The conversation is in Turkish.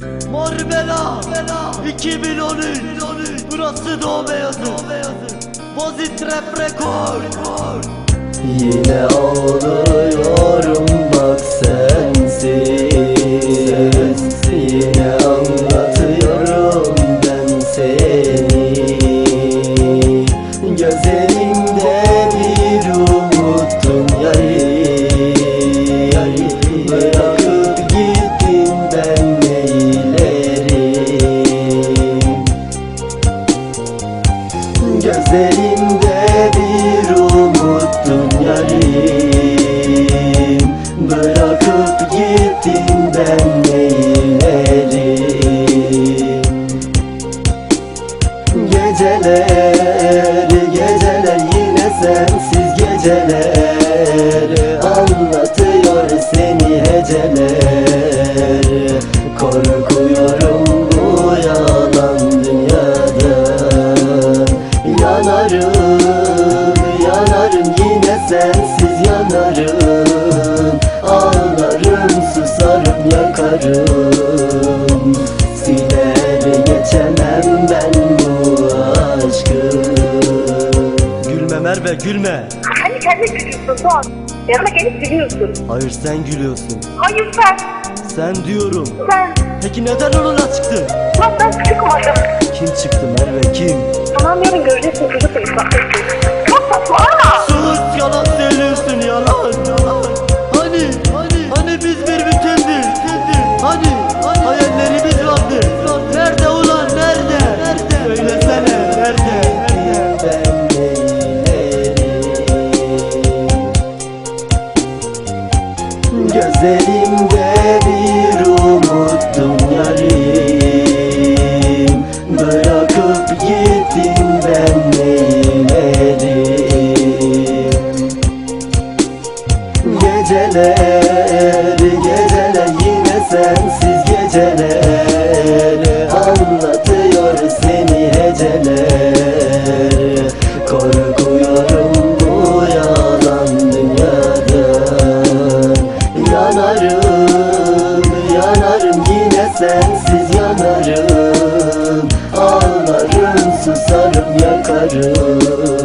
Mor bela 2013 Burası Doğu Beyazı Bozit Rap Record. Yine ağlıyorum bak sensiz. Yine anlatıyorum ben seni. Gözlerinde Gittin ben neylerim Geceler, geceler yine sensiz geceler Anlatıyor seni heceler Korkuyorum bu yalan dünyadan Yanarım, yanarım yine sensiz yanarım yakarım Siler geçemem ben bu aşkı Gülme Merve gülme Hani kendine gülüyorsun Doğan. Yanıma gelip gülüyorsun. Hayır sen gülüyorsun Hayır sen. Sen diyorum Sen. Peki neden onunla çıktın? Bak ben çıkmadım. Kim çıktı Merve kim? Tamam yarın göreceksin çocuk beni sahtesi. Bak saçmalama. Sus yalan söylüyorsun yalan Nerede ulan nerede? Nerede Söylesene nerede? Gözlerimde bir umuttum yarim. Bırakıp gittin ben neylerim Geceler, geceler Yanarım, yanarım yine sensiz yanarım. Ağlarım, susarım, yakarım